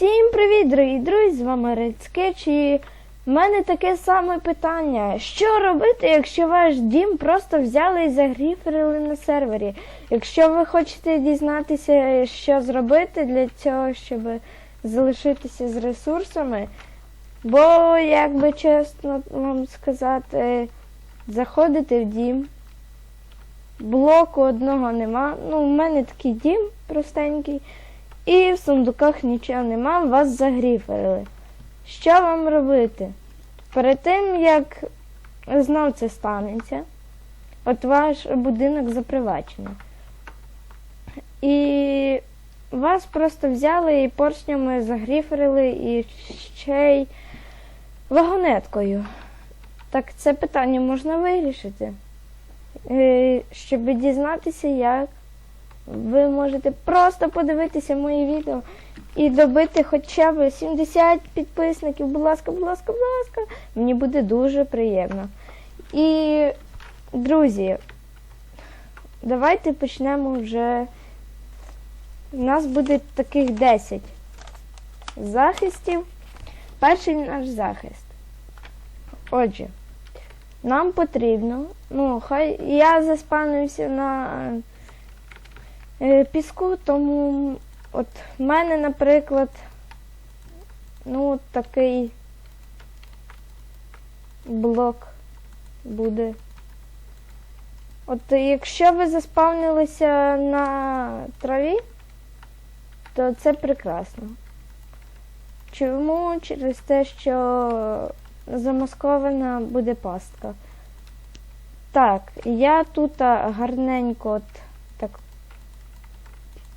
Всім привіт, дорогі друзі! З вами Sketch і в мене таке саме питання. Що робити, якщо ваш дім просто взяли і загріферили на сервері? Якщо ви хочете дізнатися, що зробити для цього, щоб залишитися з ресурсами, бо, як би чесно вам сказати, заходите в дім, блоку одного нема. Ну, у мене такий дім простенький. І в сундуках нічого нема, вас загріферили. Що вам робити? Перед тим, як знов це станеться, от ваш будинок запривачений. І вас просто взяли і поршнями загріферили і ще й вагонеткою. Так це питання можна вирішити. Е, Щоб дізнатися, як ви можете просто подивитися мої відео і добити хоча б 70 підписників. Будь ласка, будь ласка, будь ласка. Мені буде дуже приємно. І, друзі, давайте почнемо вже. У нас буде таких 10 захистів. Перший наш захист. Отже, нам потрібно, ну, хай я заспавнився на піску, тому от в мене, наприклад, ну, такий блок буде. От якщо ви заспавнилися на траві, то це прекрасно. Чому? Через те, що замаскована буде пастка. Так, я тут гарненько от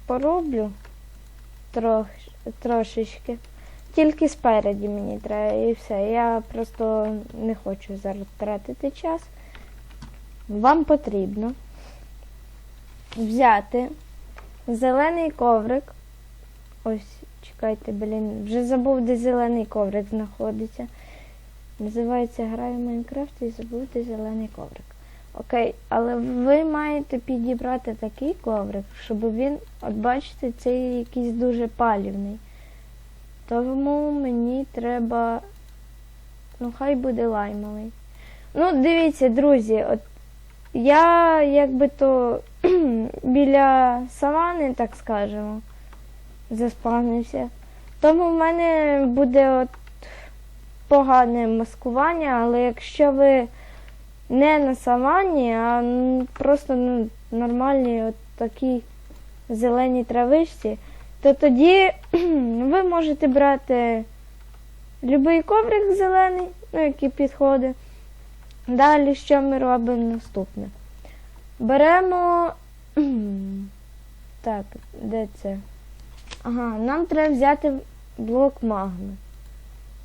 пороблю трох, трошечки. Тільки спереді мені треба і все. Я просто не хочу зараз тратити час. Вам потрібно взяти зелений коврик. Ось, чекайте, блін, вже забув, де зелений коврик знаходиться. Називається Граю в Майнкрафт і забув, де зелений коврик. Окей, але ви маєте підібрати такий коврик, щоб він, от бачите, цей якийсь дуже палівний. Тому мені треба. Ну, хай буде лаймовий. Ну, дивіться, друзі, от я якби то біля савани, так скажемо, заспавнився. Тому в мене буде от погане маскування, але якщо ви не на савані, а просто на нормальній от такій зеленій травичці, то тоді ви можете брати будь-який коврик зелений, ну, який підходить. Далі що ми робимо наступне? Беремо. Так, де це? Ага, нам треба взяти блок магми.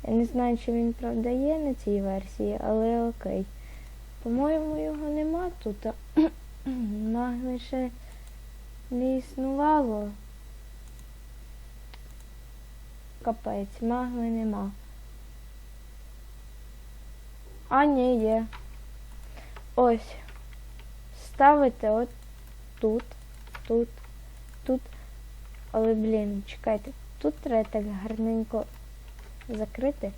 Я не знаю, чи він правда є на цій версії, але окей. По-моєму, його нема тут. Магми ще не існувало. Капець, магми нема. А, ні, є. Ось. Ставите от тут, тут, тут. Але, блін, чекайте, тут треба так гарненько закрити.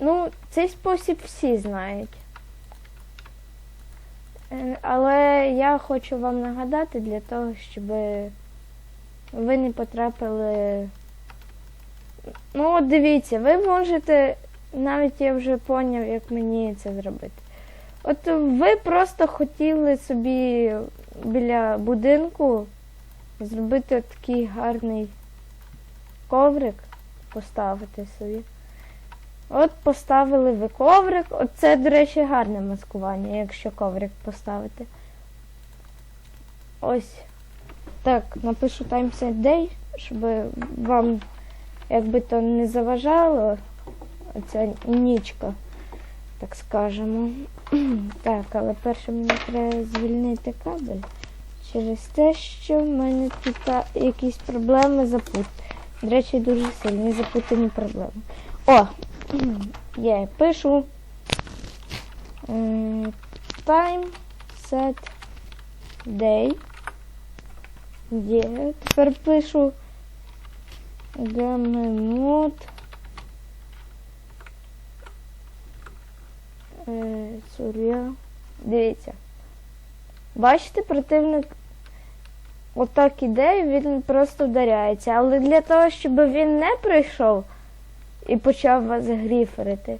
Ну, цей спосіб всі знають. Але я хочу вам нагадати для того, щоб ви не потрапили. Ну, от дивіться, ви можете, навіть я вже поняв, як мені це зробити. От ви просто хотіли собі біля будинку зробити такий гарний коврик, поставити собі. От поставили ви коврик. От це, до речі, гарне маскування, якщо коврик поставити. Ось. Так, напишу timestamp day, щоб вам якби то не заважало оця нічка, так скажемо. Так, але перше мені треба звільнити кабель через те, що в мене тут якісь проблеми запут. До речі, дуже сильні запутані проблеми. О! Я пишу time set day. Є. Тепер пишу Гамемот. Е, Сур'я. Дивіться. Бачите, противник отак іде, він просто вдаряється. Але для того, щоб він не прийшов і почав вас гріферити,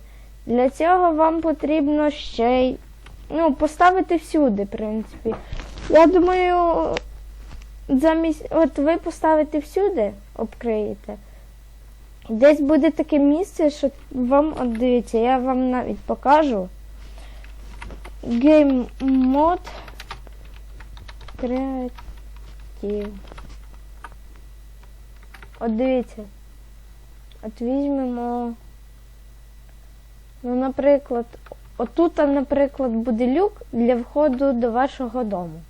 для цього вам потрібно ще й ну, поставити всюди, в принципі. Я думаю, замість. От ви поставите всюди, обкриєте. Десь буде таке місце, що вам, от дивіться, я вам навіть покажу. Game мод креатив. От дивіться. От візьмемо. Ну, наприклад, отут, наприклад, буде люк для входу до вашого дому.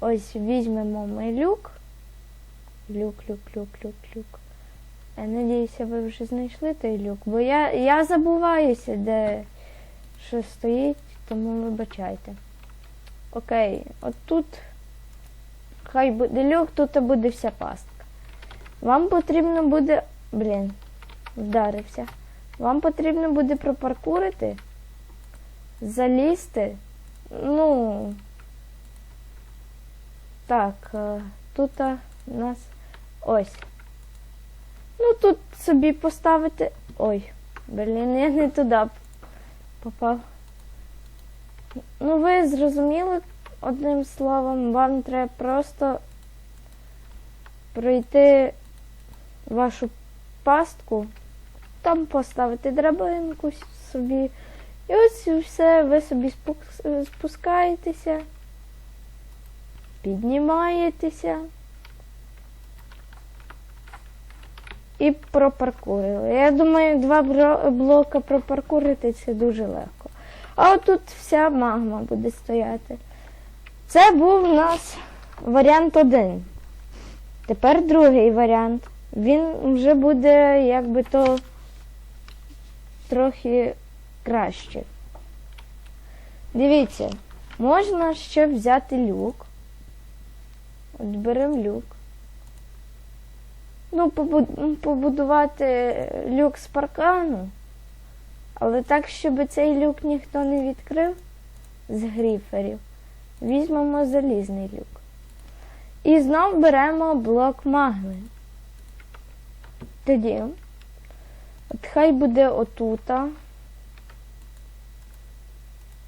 Ось візьмемо ми люк. Люк, люк, люк, люк, люк. Я надіюся, ви вже знайшли той люк, бо я, я забуваюся, де що стоїть, тому вибачайте. Окей, от тут хай буде люк, тут буде вся пастка. Вам потрібно буде. Блін, вдарився. Вам потрібно буде пропаркурити, залізти. Ну. Так, е, тут е, у нас ось. Ну тут собі поставити. Ой, блін, я не туди попав. Ну, ви зрозуміли одним словом, вам треба просто пройти вашу пастку, там поставити драбинку собі. І ось все, ви собі спускаєтеся, піднімаєтеся. і пропаркурили. Я думаю, два блока пропаркурити це дуже легко. А отут вся магма буде стояти. Це був у нас варіант один. Тепер другий варіант. Він вже буде якби то трохи краще. Дивіться, можна ще взяти люк. От беремо люк. Ну, побудувати люк з паркану, але так, щоб цей люк ніхто не відкрив з гріферів, візьмемо залізний люк. І знов беремо блок магми. Тоді, от хай буде отута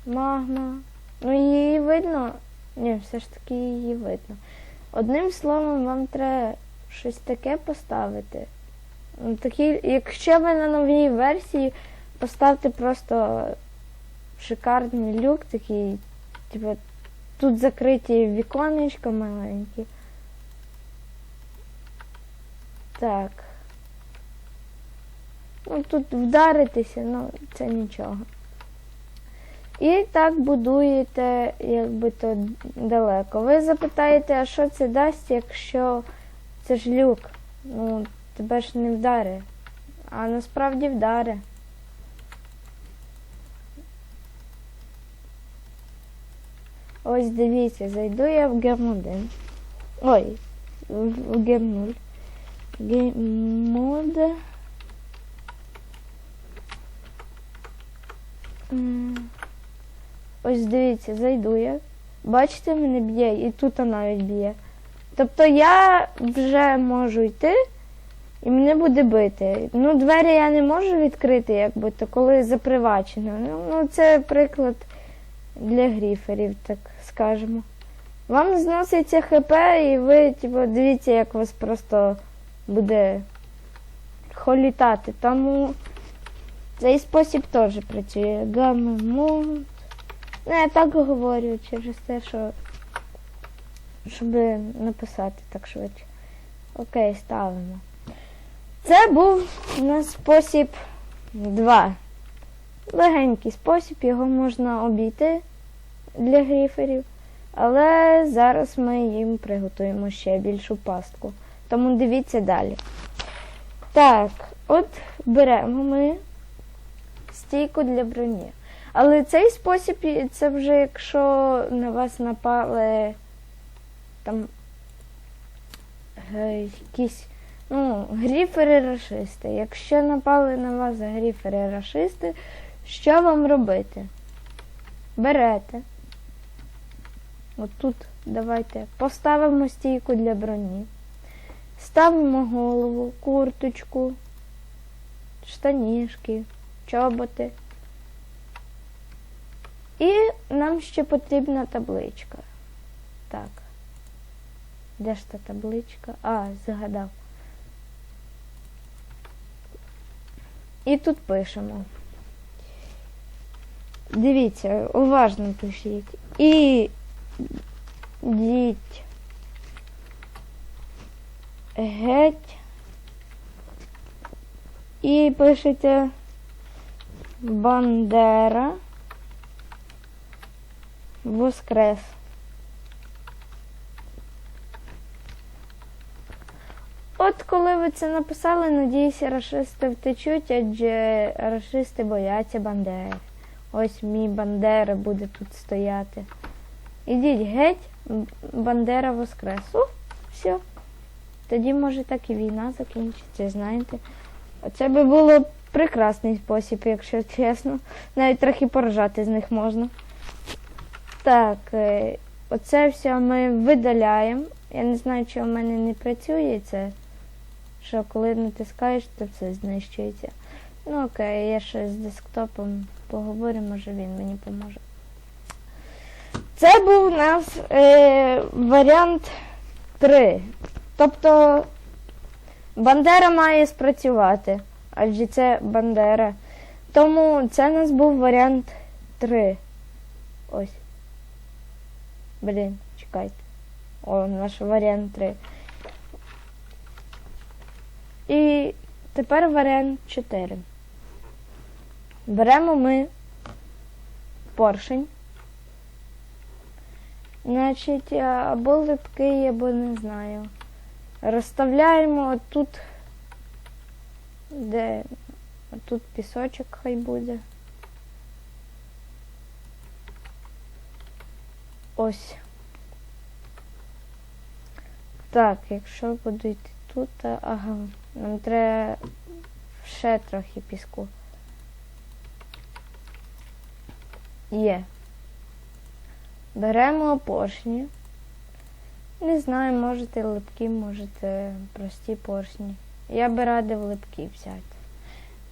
магма. Ну, її видно. Ні, все ж таки її видно. Одним словом, вам треба щось таке поставити. Ну, Такі, якщо ви на новій версії, поставте просто шикарний люк, такий, типу, тут закриті віконечка маленькі. Так. Ну, тут вдаритися, ну, це нічого. І так будуєте, якби то далеко. Ви запитаєте, а що це дасть, якщо це ж люк. Ну, тебе ж не вдари. А насправді вдари. Ось дивіться, зайду я в гем 1. Ой, в гем 0. Гейммод. Ось дивіться, зайду я. Бачите, мене б'є, і тут навіть б'є. Тобто я вже можу йти і мене буде бити. Ну, двері я не можу відкрити, якби то коли запривачено. Ну, ну це приклад для гріферів, так скажемо. Вам зноситься ХП, і ви, типу, дивіться, як вас просто буде холітати. Тому цей спосіб теж працює. Гамму. Ну, я так говорю через те, що щоб написати так швидше. Окей, ставимо. Це був у нас спосіб 2. Легенький спосіб, його можна обійти для гріферів, але зараз ми їм приготуємо ще більшу пастку. Тому дивіться далі. Так, от беремо ми стійку для броні. Але цей спосіб це вже якщо на вас напали там е, якісь Ну, гріфери-рашисти. Якщо напали на вас гріфери-рашисти, що вам робити? Берете. Отут давайте поставимо стійку для броні. Ставимо голову, курточку, штанішки, чоботи. І нам ще потрібна табличка. Так. Де ж та табличка? А, згадав. І тут пишемо. Дивіться, уважно пишіть. І діть геть. І пишете Бандера Воскрес. От коли ви це написали, надіюся, рашисти втечуть, адже рашисти бояться Бандери. Ось мій Бандера буде тут стояти. Ідіть геть, Бандера воскрес. О, все. Тоді, може, так і війна закінчиться, знаєте. Це би було прекрасний спосіб, якщо чесно. Навіть трохи поржати з них можна. Так, е, оце все ми видаляємо. Я не знаю, чи у мене не працює це. Що коли натискаєш, то все знищується. Ну окей, я ще з десктопом поговорю, може він мені поможе. Це був у нас е, варіант 3. Тобто Бандера має спрацювати, адже це Бандера. Тому це у нас був варіант 3. Ось. Блін, чекайте. О, наш варіант 3. І тепер варіант 4. Беремо ми поршень. Значить, або липкий, або не знаю. Розставляємо тут, де тут пісочок хай буде. Ось. Так, якщо буду йти тут, ага, нам треба ще трохи піску. Є. Беремо поршні. Не знаю, можете липкі, можете прості поршні. Я би радив липкі взяти.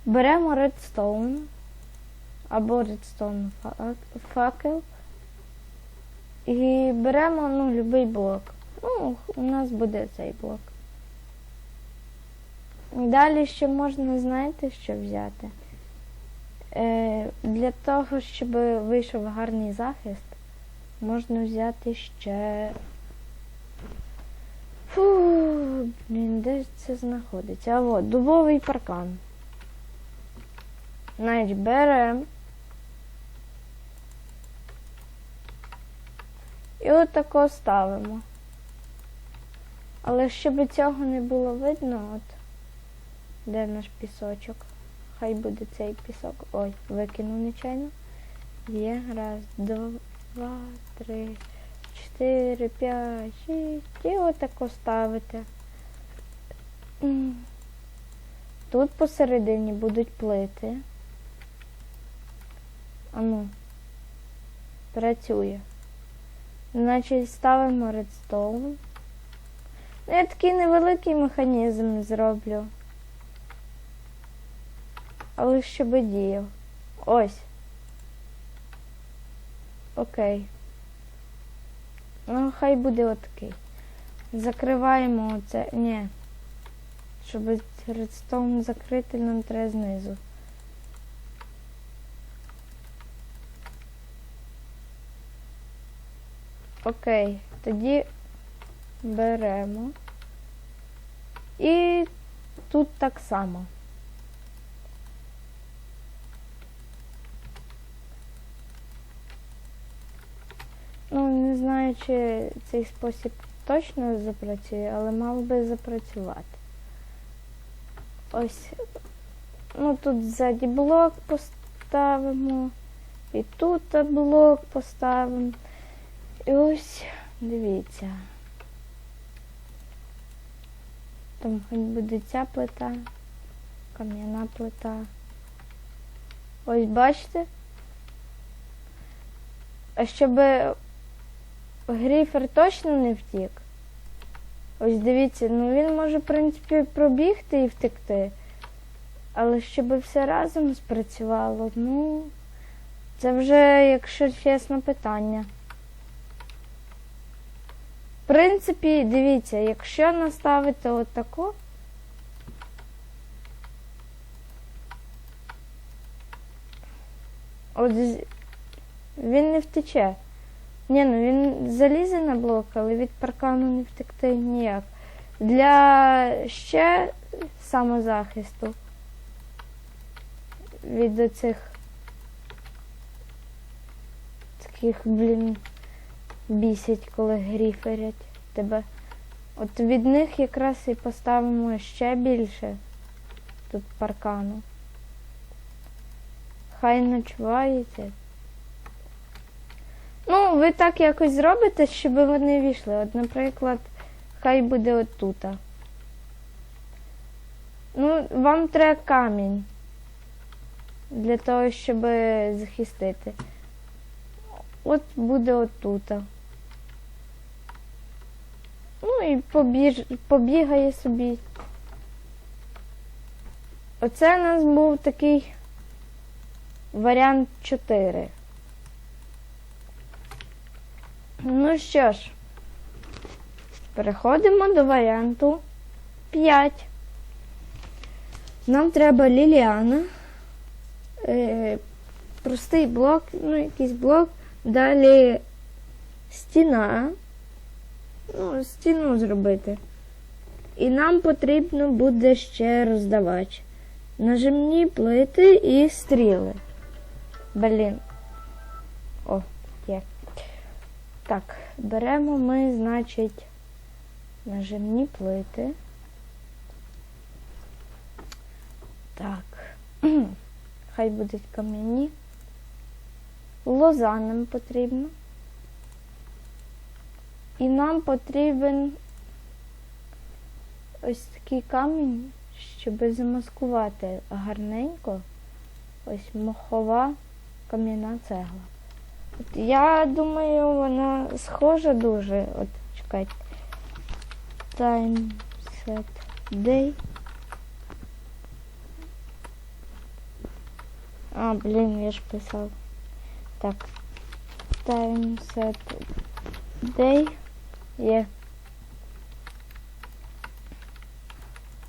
Беремо редстоун або редстоун факел. І беремо ну, будь-який блок. Ну, у нас буде цей блок. Далі ще можна, знаєте, що взяти? Е, для того, щоб вийшов гарний захист, можна взяти ще. Блін, де ж це знаходиться? А от, дубовий паркан. Значить, беремо. І от тако ставимо. Але щоб цього не було видно, от де наш пісочок. Хай буде цей пісок. Ой, викинув нечайно. Є. Раз, два, три, чотири, п'ять, шість. І отако ставите. Тут посередині будуть плити. Ану. Працює. Значить, ставимо редстоун. Ну, я такий невеликий механізм зроблю. Але щоб діяв. Ось. Окей. Ну, хай буде отакий. Закриваємо оце. Ні. Щоб редстоун закрити, нам треба знизу. Окей, тоді беремо. І тут так само. Ну, не знаю, чи цей спосіб точно запрацює, але мав би запрацювати. Ось. Ну, тут ззаді блок поставимо. І тут блок поставимо. І ось, дивіться. там хоч буде ця плита, кам'яна плита. Ось бачите? А щоб гріфер точно не втік. Ось дивіться, ну він може, в принципі, пробігти і втекти. Але щоб все разом спрацювало, ну, це вже, якщо чесно, питання. В принципі, дивіться, якщо наставити отако, от він не втече. Ні, ну він залізе на блок, але від паркану не втекти ніяк. Для ще самозахисту від оцих таких, блін, бісять, коли гріферять тебе. От від них якраз і поставимо ще більше тут паркану. Хай ночуваєте. Ну, ви так якось зробите, щоб вони війшли. От, наприклад, хай буде отута. Ну, вам треба камінь для того, щоб захистити. От буде отута. Ну і побіж... побігає собі. Оце у нас був такий варіант 4. Ну що ж, переходимо до варіанту 5. Нам треба Ліліана. Е, простий блок, ну якийсь блок. Далі стіна. Ну, стіну зробити. І нам потрібно буде ще роздавач. Нажимні плити і стріли. Блін. О. Так, беремо ми, значить, нажимні плити. Так. Хай будуть кам'яні. Лоза нам потрібна. І нам потрібен ось такий камінь, щоб замаскувати гарненько. Ось мохова кам'яна цегла. От я думаю, вона схожа дуже. От, чекайте. Time set day. А, блін, я ж писав. Так. Time set day. Є.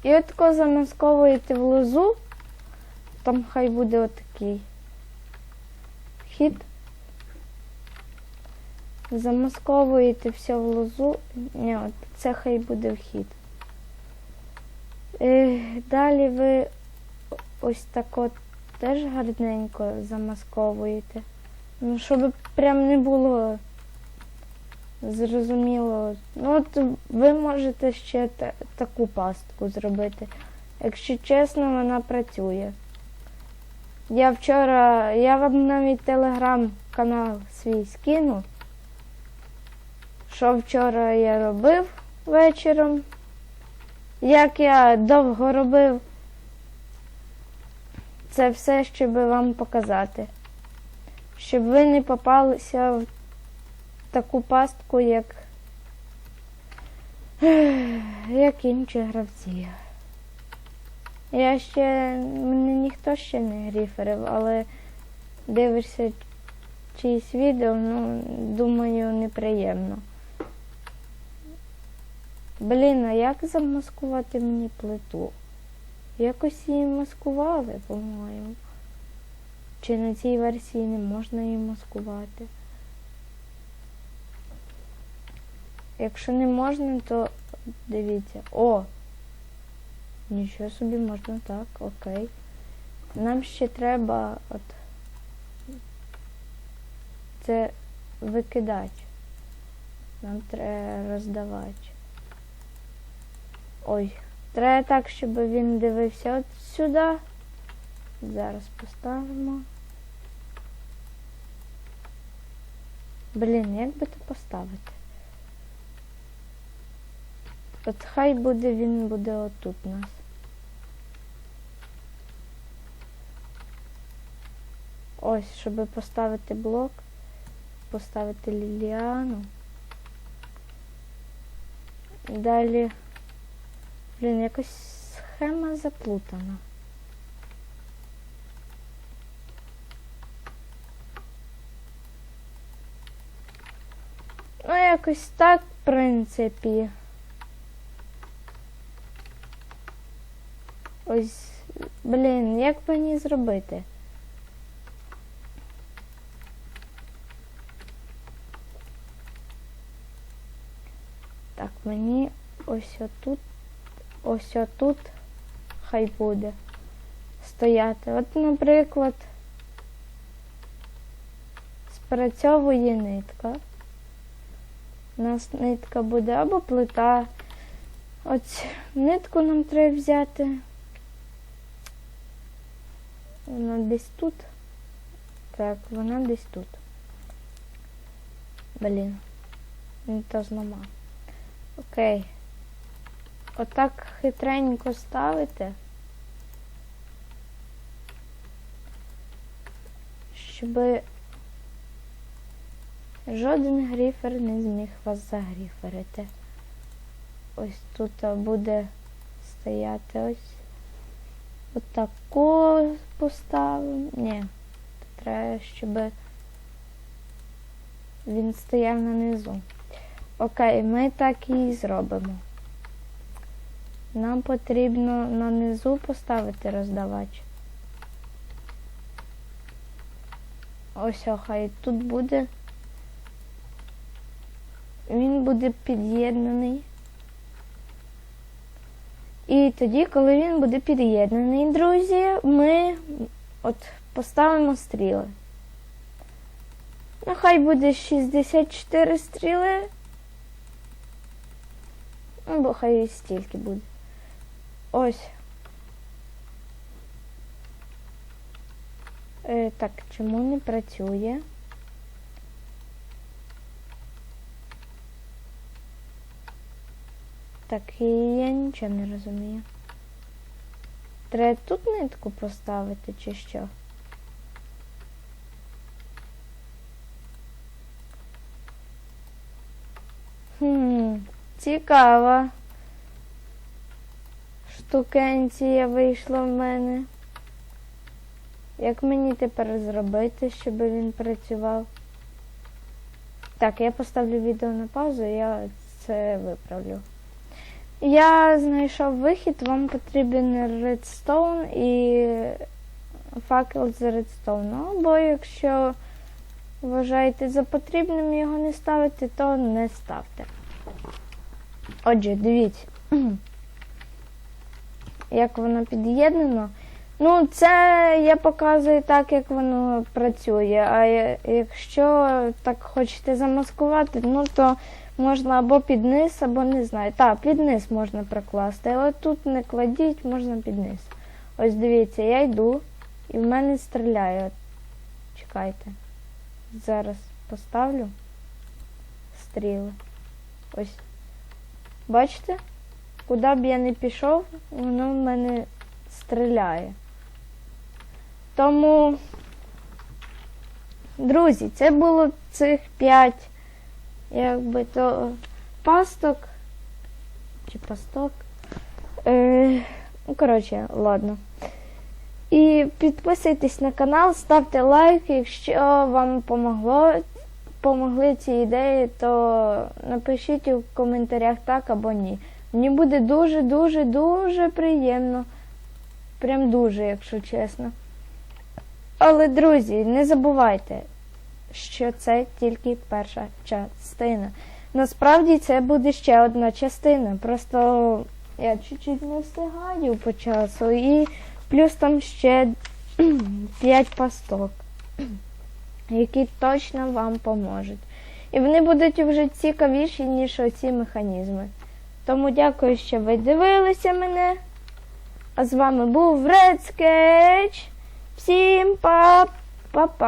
І от тако замасковуєте в лозу. Там хай буде отакий хід. Замасковуєте все в лозу. Ні, це хай буде вхід. Е, далі ви ось так от теж гарненько замасковуєте. Ну, щоб прям не було зрозуміло. Ну, от ви можете ще та- таку пастку зробити. Якщо чесно, вона працює. Я вчора, я вам навіть телеграм-канал свій скину. Що вчора я робив вечором. Як я довго робив, це все, щоб вам показати. Щоб ви не попалися в таку пастку, як, як інші гравці. Я ще, мене ніхто ще не гріферив, але дивишся чиїсь відео, ну, думаю, неприємно. Блін, а як замаскувати мені плиту? Якось її маскували, по-моєму. Чи на цій версії не можна її маскувати? Якщо не можна, то дивіться. О! Нічого собі можна так, окей. Нам ще треба от це викидати. Нам треба роздавати. Ой, треба так, щоб він дивився от сюди. Зараз поставимо. Блін, як би то поставити? От хай буде він буде отут у нас. Ось, щоб поставити блок, поставити ліліану. Далі. Блін, якось схема заплутана. Ну, якось так, в принципі. Ось, блін, як мені зробити? Так, мені ось отут, ось отут хай буде стояти. От, наприклад, спрацьовує нитка. У нас нитка буде або плита. Ось нитку нам треба взяти. Вона десь тут. Так, вона десь тут. Блін. Не то зламав. Окей. Отак хитренько ставите. Щоб жоден гріфер не зміг вас загріферити. Ось тут буде стояти ось. Отако поставимо. Ні. Треба, щоб він стояв на низу. Окей, ми так і зробимо. Нам потрібно на низу поставити роздавач. Ось, хай тут буде. Він буде під'єднаний. І тоді, коли він буде під'єднаний, друзі, ми от поставимо стріли. Ну, хай буде 64 стріли. Ну, бо хай стільки буде. Ось. Е, так, чому не працює? Так, я нічого не розумію. Треба тут нитку поставити чи що? Хм, цікава штукенція вийшла в мене. Як мені тепер зробити, щоб він працював? Так, я поставлю відео на паузу, я це виправлю. Я знайшов вихід, вам потрібен редстоун і факел з редстоуну. Або якщо вважаєте за потрібним його не ставити, то не ставте. Отже, дивіться, як воно під'єднано. Ну, це я показую так, як воно працює. А якщо так хочете замаскувати, ну то можна або під низ, або не знаю. Так, під низ можна прокласти, але тут не кладіть, можна під низ. Ось дивіться, я йду і в мене стріляє. Чекайте. Зараз поставлю стріли. Ось. Бачите? Куди б я не пішов, воно в мене стріляє. Тому, друзі, це було цих п'ять, якби то пасток чи пасток. Е, ну, коротше, ладно. І підписуйтесь на канал, ставте лайк, якщо вам помогло, помогли ці ідеї, то напишіть у коментарях так або ні. Мені буде дуже-дуже дуже приємно. Прям дуже, якщо чесно. Але, друзі, не забувайте, що це тільки перша частина. Насправді це буде ще одна частина. Просто я чуть-чуть не встигаю по часу. І плюс там ще 5 пасток, які точно вам поможуть. І вони будуть вже цікавіші, ніж оці механізми. Тому дякую, що ви дивилися мене. А з вами був Red Sketch. Всім па-па-па!